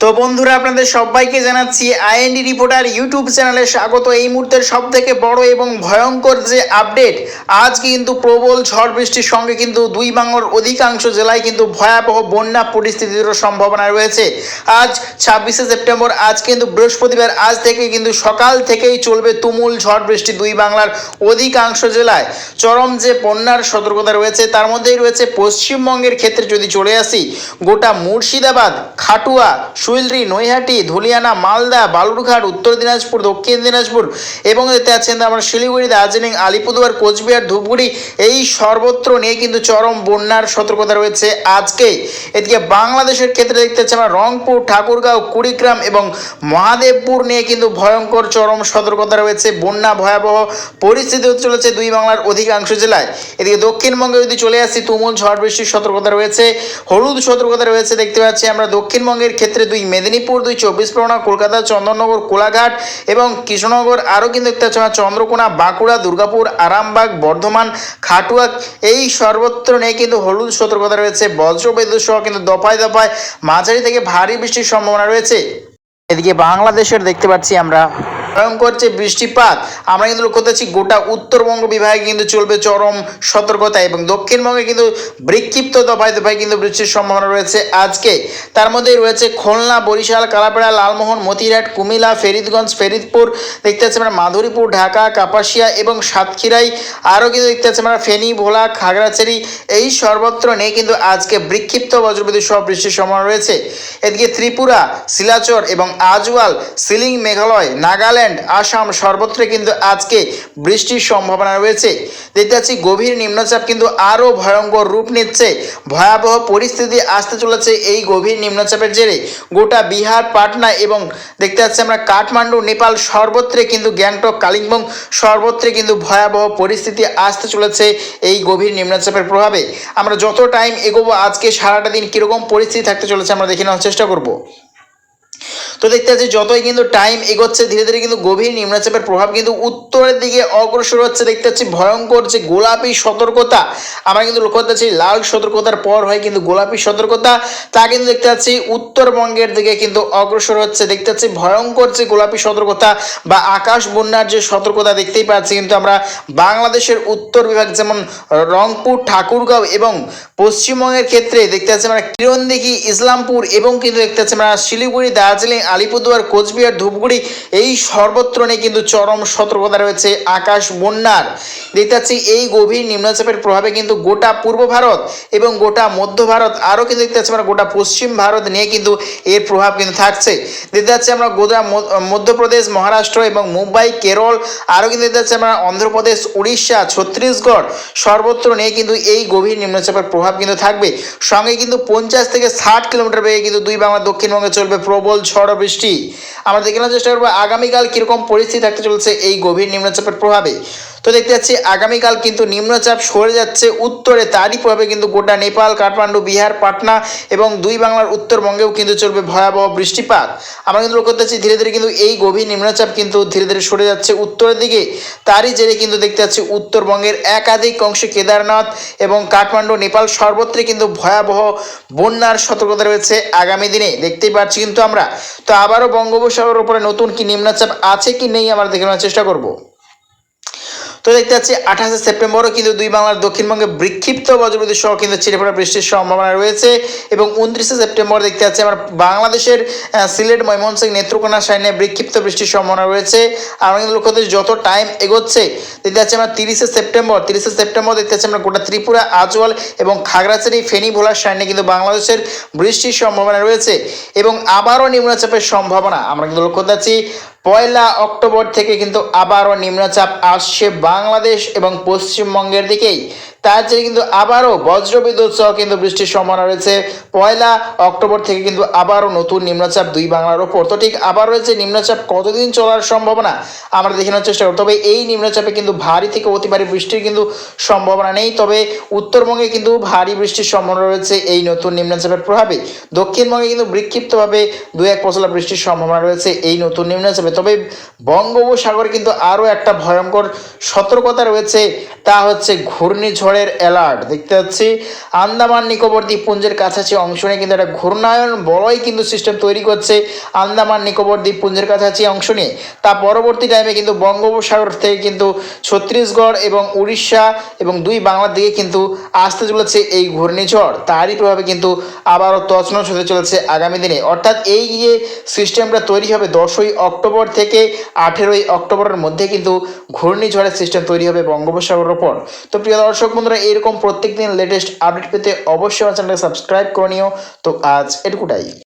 তো বন্ধুরা, আপনাদের সবাইকে জানাচ্ছি আইএনডি রিপোর্টার ইউটিউব চ্যানেলে স্বাগত। এই মুহূর্তের সব থেকে বড় এবং ভয়ঙ্কর যে আপডেট আজ কিন্তু প্রবল ঝড় বৃষ্টির সঙ্গে কিন্তু দুই বাংলার অধিকাংশ জেলায় কিন্তু ভয়াবহ বন্যা পরিস্থিতিরও সম্ভাবনা রয়েছে। আজ ছাব্বিশে সেপ্টেম্বর, আজ কিন্তু বৃহস্পতিবার, আজ থেকে কিন্তু সকাল থেকেই চলবে তুমুল ঝড় বৃষ্টি দুই বাংলার অধিকাংশ জেলায়। চরম যে বন্যার সতর্কতা রয়েছে, তার মধ্যেই রয়েছে পশ্চিমবঙ্গের ক্ষেত্রে যদি চলে আসি, গোটা মুর্শিদাবাদ, খাটুয়া সুইলরি, নৈহাটি, ধুলিয়ানা, মালদা, বালুরঘাট, উত্তর দিনাজপুর, দক্ষিণ দিনাজপুর এবং এতে আছেন আমরা শিলিগুড়ি, দার্জিলিং, আলিপুরদুয়ার, কোচবিহার, ধূপগুড়ি এই সর্বত্র নিয়ে কিন্তু চরম বন্যার সতর্কতা রয়েছে আজকে। এদিকে বাংলাদেশের ক্ষেত্রে দেখতে পাচ্ছি আমরা রংপুর, ঠাকুরগাঁও, কুড়িগ্রাম এবং মহাদেবপুর নিয়ে কিন্তু ভয়ঙ্কর চরম সতর্কতা রয়েছে। বন্যা ভয়াবহ পরিস্থিতি চলেছে দুই বাংলার অধিকাংশ জেলায়। এদিকে দক্ষিণবঙ্গে যদি চলে আসি তুমুল ঝড় বৃষ্টির সতর্কতা রয়েছে, হলুদ সতর্কতা রয়েছে, দেখতে পাচ্ছি আমরা দক্ষিণবঙ্গের ক্ষেত্রে দুই মেদিনীপুর দুই চব্বিশ পরগনা, কলকাতা, চন্দননগর, কোলাঘাট এবং কৃষ্ণনগর, আরও কিন্তু দেখতে পাচ্ছি চন্দ্রকোনা, বাঁকুড়া, দুর্গাপুর, আরামবাগ, বর্ধমান, খাটুয়া, এই সর্বত্র নিয়ে কিন্তু হলুদ সতর্কতা রয়েছে, বজ্রবিদ্যুৎ সহ কিন্তু দফায় দফায় মাঝারি থেকে ভারী বৃষ্টির সম্ভাবনা রয়েছে। এদিকে বাংলাদেশের দেখতে পাচ্ছি আমরা ভয়ঙ্কর যে বৃষ্টিপাত। আমরা কিন্তু লক্ষ্য করতেছি গোটা উত্তরবঙ্গ বিভাগে কিন্তু চলবে চরম সতর্কতা এবং দক্ষিণবঙ্গে কিন্তু বিক্ষিপ্ত দফায় দফায় কিন্তু বৃষ্টির সম্ভাবনা রয়েছে আজকে। তার মধ্যেই রয়েছে খুলনা, বরিশাল, কালাপাড়া, লালমোহন, মতিরহাট কুমিলা ফেরিদগঞ্জ, ফেরিদপুর। দেখতে পাচ্ছি আমরা মাধুরীপুর, ঢাকা, কাপাসিয়া এবং সাতক্ষীরাই আরও কিন্তু দেখতে পাচ্ছি আমরা ফেনী, ভোলা, খাগড়াছড়ি এই সর্বত্র নেই কিন্তু আজকে বিক্ষিপ্ত বজ্রবিদ্যুৎ সহ বৃষ্টির সম্ভাবনা রয়েছে। এদিকে ত্রিপুরা, শিলাচর এবং আজওয়াল, সিলিং মেঘালয়, নাগাল্যান্ড আসাম সর্বত্র কিন্তু আজকে বৃষ্টির সম্ভাবনা রয়েছে। দেখতে পাচ্ছি গভীর নিম্নচাপ কিন্তু আরও ভয়ঙ্কর রূপ নিচ্ছে। ভয়াবহ পরিস্থিতি আসতে চলেছে এই গভীর নিম্নচাপের জেরে। গোটা বিহার, পাটনা এবং দেখতে পাচ্ছি আমরা কাঠমান্ডু, নেপাল সর্বত্রে কিন্তু গ্যাংটক, কালিম্পং সর্বত্রে কিন্তু ভয়াবহ পরিস্থিতি আসতে চলেছে এই গভীর নিম্নচাপের প্রভাবে। আমরা যত টাইম এগোবো, আজকে সারাটা দিন কীরকম পরিস্থিতি থাকতে চলেছে আমরা দেখে নেওয়ার চেষ্টা করব। তো দেখতে পাচ্ছি যতই কিন্তু টাইম এগোচ্ছে, ধীরে ধীরে কিন্তু গভীর নিম্নচাপের প্রভাব কিন্তু উত্তরের দিকে অগ্রসর হচ্ছে। দেখতে পাচ্ছি ভয়ঙ্কর যে গোলাপি সতর্কতা, আমরা কিন্তু লক্ষ্য করতে পারছি লাল সতর্কতার পর হয় কিন্তু গোলাপি সতর্কতা। তা কিন্তু দেখতে পাচ্ছি উত্তরবঙ্গের দিকে কিন্তু অগ্রসর হচ্ছে। দেখতে পাচ্ছি ভয়ঙ্কর যে গোলাপি সতর্কতা বা আকাশ বন্যার যে সতর্কতা দেখতেই পাচ্ছি কিন্তু আমরা বাংলাদেশের উত্তর বিভাগ যেমন রংপুর, ঠাকুরগাঁও এবং পশ্চিমবঙ্গের ক্ষেত্রে দেখতে পাচ্ছি আমরা কিরণদিঘি, ইসলামপুর এবং কিন্তু দেখতে পাচ্ছি আমরা শিলিগুড়ি, দার্জিলিং আলিপুরদুয়ার, কোচবিহার, ধূপগুড়ি এই সর্বত্র নিয়ে কিন্তু চরম সতর্কতা রয়েছে আকাশ বন্যার। দেখতে পাচ্ছি এই গভীর নিম্নচাপের প্রভাবে কিন্তু গোটা পূর্ব ভারত এবং গোটা মধ্য ভারত আরও কিন্তু দেখতে পাচ্ছি আমরা গোটা পশ্চিম ভারত নিয়ে কিন্তু এর প্রভাব কিন্তু থাকছে। দেখতে পাচ্ছি আমরা ম- মধ্যপ্রদেশ, মহারাষ্ট্র এবং মুম্বাই, কেরল আরও কিন্তু দেখতে পাচ্ছি আমরা অন্ধ্রপ্রদেশ, উড়িষ্যা, ছত্তিশগড় সর্বত্র নিয়ে কিন্তু এই গভীর নিম্নচাপের প্রভাব কিন্তু থাকবে। সঙ্গে কিন্তু পঞ্চাশ থেকে ষাট কিলোমিটার বেগে কিন্তু দুই বাংলা দক্ষিণবঙ্গে চলবে প্রবল ঝড় বৃষ্টি। আমরা দেখে নেওয়ার চেষ্টা করব, আগামীকাল কীরকম পরিস্থিতি থাকতে চলছে এই গভীর নিম্নচাপের প্রভাবে। তো দেখতে পাচ্ছি আগামীকাল কিন্তু নিম্নচাপ সরে যাচ্ছে। উত্তরে তারই প্রভাবে কিন্তু গোটা নেপাল, কাঠমান্ডু, বিহার, পাটনা এবং দুই বাংলার উত্তরবঙ্গেও কিন্তু চলবে ভয়াবহ বৃষ্টিপাত। আমরা কিন্তু লক্ষ্য করতে ধীরে ধীরে কিন্তু এই গভীর নিম্নচাপ কিন্তু ধীরে ধীরে সরে যাচ্ছে উত্তরের দিকে। তারই জেরে কিন্তু দেখতে পাচ্ছি উত্তরবঙ্গের একাধিক অংশে কেদারনাথ এবং কাঠমান্ডু, নেপাল সর্বত্রই কিন্তু ভয়াবহ বন্যার সতর্কতা রয়েছে আগামী দিনে। দেখতেই পাচ্ছি কিন্তু আমরা। তো আবারও বঙ্গোপসাগরের উপরে নতুন কি নিম্নচাপ আছে কি নেই আমরা দেখে নেওয়ার চেষ্টা করব। তো দেখতে পাচ্ছি আঠাশে সেপ্টেম্বরও কিন্তু দুই বাংলার দক্ষিণবঙ্গে বিক্ষিপ্ত বজ্রবিদ্যুৎ সহ কিন্তু ছিড়েফোড়া বৃষ্টির সম্ভাবনা রয়েছে এবং উনত্রিশে সেপ্টেম্বর দেখতে পাচ্ছি আমার বাংলাদেশের সিলেট, ময়মনসিংহ, নেত্রকোনা সাইনে বিক্ষিপ্ত বৃষ্টির সম্ভাবনা রয়েছে। আমরা কিন্তু লক্ষ্য করতেছি যত টাইম এগোচ্ছে, দেখতে পাচ্ছি আমরা তিরিশে সেপ্টেম্বর তিরিশে সেপ্টেম্বর দেখতে পাচ্ছি আমরা গোটা ত্রিপুরা, আজওয়াল এবং খাগড়াছড়ি, ফেনী, ভোলার সাইনে কিন্তু বাংলাদেশের বৃষ্টির সম্ভাবনা রয়েছে এবং আবারও নিম্নচাপের সম্ভাবনা। আমরা কিন্তু লক্ষ্য করতে পয়লা অক্টোবর থেকে কিন্তু আবারও নিম্নচাপ আসছে বাংলাদেশ এবং পশ্চিমবঙ্গের দিকেই। তার চেয়ে কিন্তু আবারও বজ্রবিদ্যুৎ সহ কিন্তু বৃষ্টির সম্ভাবনা রয়েছে। পয়লা অক্টোবর থেকে কিন্তু আবারও নতুন নিম্নচাপ দুই বাংলার ওপর। তো ঠিক আবার রয়েছে নিম্নচাপ কতদিন চলার সম্ভাবনা? আমরা দেখে নেওয়ার চেষ্টা করব তবে এই নিম্নচাপে কিন্তু ভারী থেকে অতি ভারী বৃষ্টির কিন্তু সম্ভাবনা নেই। তবে উত্তরবঙ্গে কিন্তু ভারী বৃষ্টির সম্ভাবনা রয়েছে এই নতুন নিম্নচাপের প্রভাবে। দক্ষিণবঙ্গে কিন্তু বিক্ষিপ্তভাবে দু এক পশলা বৃষ্টির সম্ভাবনা রয়েছে এই নতুন নিম্নচাপে। তবে বঙ্গোপসাগরে কিন্তু আরও একটা ভয়ঙ্কর সতর্কতা রয়েছে। তা হচ্ছে ঘূর্ণিঝড়ের অ্যালার্ট দেখতে পাচ্ছি। আন্দামান, নিকোবর দ্বীপপুঞ্জের কাছাকাছি অংশ নিয়ে কিন্তু একটা ঘূর্ণায়ন বড়ই কিন্তু সিস্টেম তৈরি করছে আন্দামান, নিকোবর দ্বীপপুঞ্জের কাছাকাছি অংশ নিয়ে। তা পরবর্তী টাইমে কিন্তু বঙ্গোপসাগর থেকে কিন্তু ছত্তিশগড় এবং উড়িষ্যা এবং দুই বাংলার দিকে কিন্তু আসতে চলেছে এই ঘূর্ণিঝড়। তারই প্রভাবে কিন্তু আবারও তছনছ হতে চলেছে আগামী দিনে। অর্থাৎ এই যে সিস্টেমটা তৈরি হবে দশই অক্টোবর থেকে আঠেরোই অক্টোবরের মধ্যে কিন্তু ঘূর্ণিঝড়ের সিস্টেম তৈরি হবে বঙ্গোপসাগরের ওপর। তো প্রিয় দর্শক বন্ধুরা, এরকম প্রত্যেক দিন লেটেস্ট আপডেট পেতে অবশ্যই আমার চ্যানেলকে সাবস্ক্রাইব করে নিও। তো আজ এটুকুটাই।